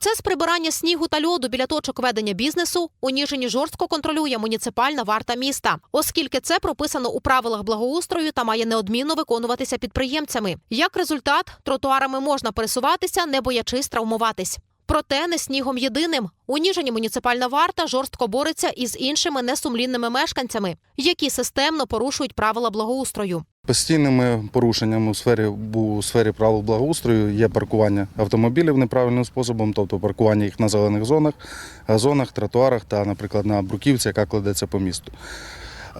Процес прибирання снігу та льоду біля точок ведення бізнесу у Ніжині жорстко контролює муніципальна варта міста, оскільки це прописано у правилах благоустрою та має неодмінно виконуватися підприємцями. Як результат, тротуарами можна пересуватися, не боячись травмуватись. Проте не снігом єдиним. У Ніжині муніципальна варта жорстко бореться із іншими несумлінними мешканцями, які системно порушують правила благоустрою. Постійними порушеннями у сфері у сфері правил благоустрою є паркування автомобілів неправильним способом, тобто паркування їх на зелених зонах, газонах, тротуарах та, наприклад, на бруківці, яка кладеться по місту.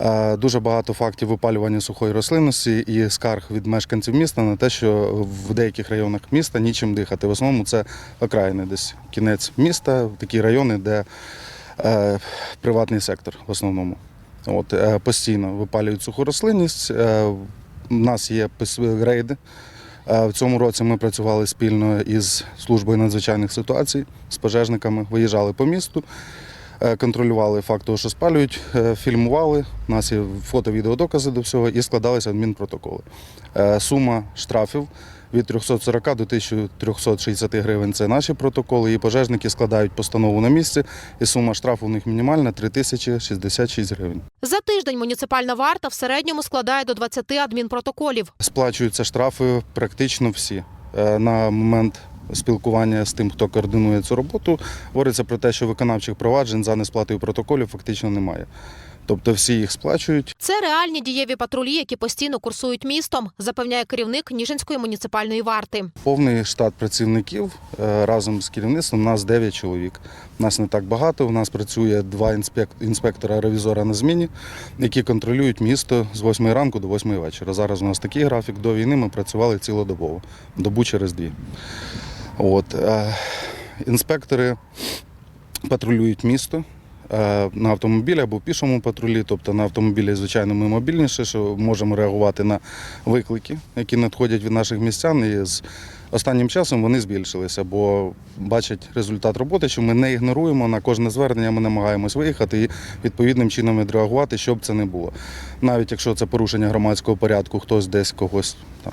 Е, Дуже багато фактів випалювання сухої рослинності і скарг від мешканців міста на те, що в деяких районах міста нічим дихати. В основному це окраїни, десь кінець міста, такі райони, де е, приватний сектор в основному. От, е, постійно випалюють суху рослинність. Е, у нас є рейди. Е, В цьому році ми працювали спільно із службою надзвичайних ситуацій, з пожежниками, виїжджали по місту, е, контролювали факт того, що спалюють, е, фільмували. У нас є фото-відеодокази до всього і складалися адмінпротоколи. Е, Сума штрафів від 340 до 1360 гривень це наші протоколи. І пожежники складають постанову на місці, і сума штрафу у них мінімальна 3066 гривень. За тиждень муніципальна варта в середньому складає до 20 адмінпротоколів. Сплачуються штрафи практично всі. Е, На момент спілкування з тим, хто координує цю роботу, говориться про те, що виконавчих проваджень за несплатою протоколів фактично немає. Тобто всі їх сплачують. Це реальні дієві патрулі, які постійно курсують містом, запевняє керівник Ніжинської муніципальної варти. Повний штат працівників е, разом з керівництвом. У нас 9 чоловік. Нас не так багато. У нас працює два інспектора-ревізора на зміні, які контролюють місто з 8 ранку до 8 вечора. Зараз у нас такий графік. До війни ми працювали цілодобово, добу через дві. От, е, інспектори патрулюють місто. Е, На автомобілі або в пішому патрулі, тобто на автомобілі, звичайно, ми мобільніше, що можемо реагувати на виклики, які надходять від наших містян. І з останнім часом вони збільшилися, бо бачать результат роботи, що ми не ігноруємо на кожне звернення. Ми намагаємось виїхати і відповідним чином відреагувати, щоб це не було. Навіть якщо це порушення громадського порядку, хтось десь когось там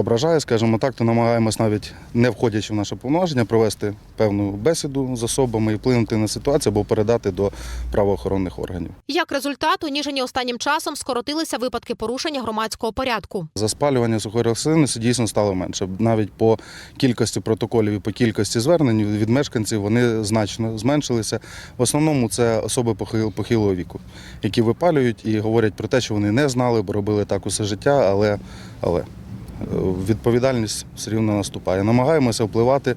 ображає, скажімо так, то намагаємось навіть не входячи в наше повноваження, провести певну бесіду з особами і вплинути на ситуацію або передати до правоохоронних органів. Як результат, у Ніжині останнім часом скоротилися випадки порушення громадського порядку. За спалювання сухої рослинності дійсно стало менше. Навіть по кількості протоколів і по кількості звернень від мешканців вони значно зменшилися. В основному це особи похил- похилого віку, які випалюють і говорять про те, що вони не знали, бо робили так усе життя, але, але відповідальність все рівно наступає. Намагаємося впливати.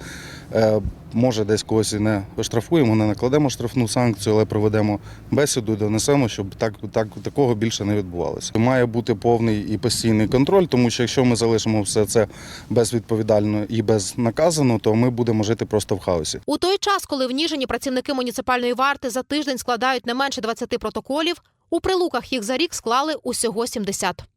Е, Може, десь когось і не штрафуємо, не накладемо штрафну санкцію, але проведемо бесіду і донесемо, щоб так, так, такого більше не відбувалося. Має бути повний і постійний контроль, тому що якщо ми залишимо все це безвідповідально і безнаказано, то ми будемо жити просто в хаосі. У той час, коли в Ніжині працівники муніципальної варти за тиждень складають не менше 20 протоколів, у прилуках їх за рік склали усього 70.